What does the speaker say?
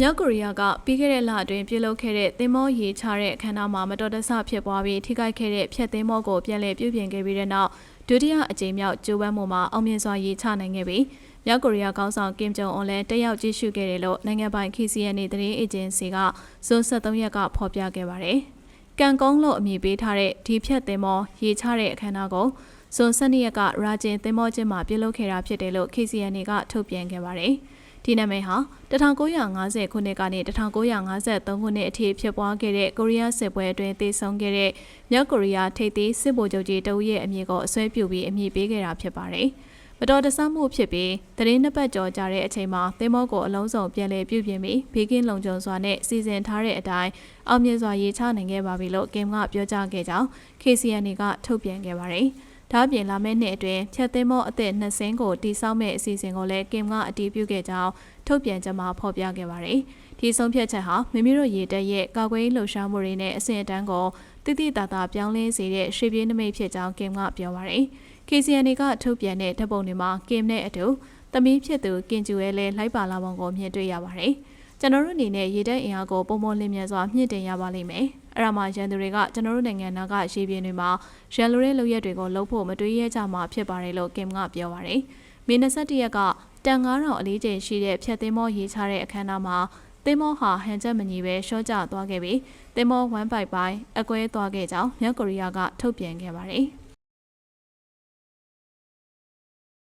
မြောက်ကိုရီးယားကပြီးခဲ့တဲ့လအတွင်းပြုလုပ်ခဲ့တဲ့သင်္ဘောရေချတဲ့အခမ်းအနားမှာမတော်တဆဖြစ်ပွားပြီးထိခိုက်ခဲ့တဲ့ဖျက်သင်္ဘောကိုပြန်လည်ပြုပြင်ခဲ့ပြီးတဲ့နောက်ဒုတိယအကြိမ်မြောက်ကျိုးပန်းမှုမှာအောင်မြင်စွာရေချနိုင်ခဲ့ပြီးမြောက်ကိုရီးယားခေါင်းဆောင်ကင်ဂျုံအွန်လည်းတက်ရောက်ကြည့်ရှုခဲ့တယ်လို့နိုင်ငံပိုင် KCNA သတင်းအေဂျင်စီကဇွန်23ရက်ကဖော်ပြခဲ့ပါတယ်။ကန်ကုန်းလို့အမည်ပေးထားတဲ့ဒီဖြတ်သင်္ဘောရေချတဲ့အခမ်းအနားကိုဇွန်12ရက်ကရာဂျင်သင်္ဘောကျင်းမှာပြုလုပ်ခဲ့တာဖြစ်တယ်လို့ KCNA ကထုတ်ပြန်ခဲ့ပါတယ်။ ဒီနာမည်ဟာ1950ခုနှစ်ကနေ1953ခုနှစ်အထိဖြစ်ပွားခဲ့တဲ့ကိုရီးယားစစ်ပွဲအတွင်းတည်ဆုံခဲ့တဲ့မြောက်ကိုရီးယားထိပ်သီးစစ်ဗိုလ်ချုပ်ကြီးတဦးရဲ့အမည်ကိုအစွဲပြုပြီးအမည်ပေးခဲ့တာဖြစ်ပါတယ်။မတော်တဆမှုဖြစ်ပြီးသတင်းနှစ်ပတ်ကျော်ကြာတဲ့အချိန်မှာသင်္ဘောကိုအလုံးစုံပြန်လည်ပြုပြင်ပြီးဘေးကင်းလုံခြုံစွာနဲ့စီစဉ်ထားတဲ့အတိုင်းအောင်မြင်စွာရေချနိုင်ခဲ့ပါပြီလို့ကင်ကပြောကြားခဲ့ကြောင်း KCNA ကထုတ်ပြန်ခဲ့ပါတယ်။ ဒါ့အပြင်လာမယ့်နှစ်အတွင်းဖြတ်သင်းမောအသက်နှစ်စင်းကိုတိစောက်မဲ့အစီအစဉ်ကိုလည်းကင်ကအတည်ပြုခဲ့ကြောင်းထုတ်ပြန်ချက်မှာဖော်ပြခဲ့ပါတယ်။ဒီဆုံးဖြတ်ချက်ဟာမိမိတို့ရေတပ်ရဲ့ကာကွယ်ရေးလှုပ်ရှားမှုတွေနဲ့အဆင့်အတန်းကိုတိတိတသာပြောင်းလဲစေတဲ့ရှေ့ပြေးနိမိတ်ဖြစ်ကြောင်းကင်ကပြောပါတယ်။ KCNA ကထုတ်ပြန်တဲ့ဓာတ်ပုံတွေမှာကင်နဲ့အတူသမီးဖြစ်သူကင်ကျူရဲ့လည်းလိုက်ပါလာပုံကိုမြင်တွေ့ရပါတယ်။ကျွန်တော်တို့အနေနဲ့ရေတပ်အင်အားကိုပုံမလင်းမြန်စွာမြင့်တင်ရပါလိမ့်မယ်။ အဲ့ဒါမှရန်သူတွေကကျွန်တော်တို့နိုင်ငံသားကရေပြင်တွေမှာရန်လိုတဲ့လုပ်ရက်တွေကိုလုပ်ဖို့မတွေးရဲကြမှာဖြစ်ပါတယ်လို့ကင်ကပြောပါတယ်။မေ21ရက်ကတန်9000အလေးချိန်ရှိတဲ့ဖြတ်သင်းမောရေးချတဲ့အခမ်းအနားမှာသင်းမောဟာဟန်ချက်မညီပဲရှော့ကျသွားခဲ့ပြီးသင်းမော1ပိုက်ပိုင်းအကွဲသွားခဲ့ကြောင်းမြောက်ကိုရီးယားကထုတ်ပြန်ခဲ့ပါတယ်။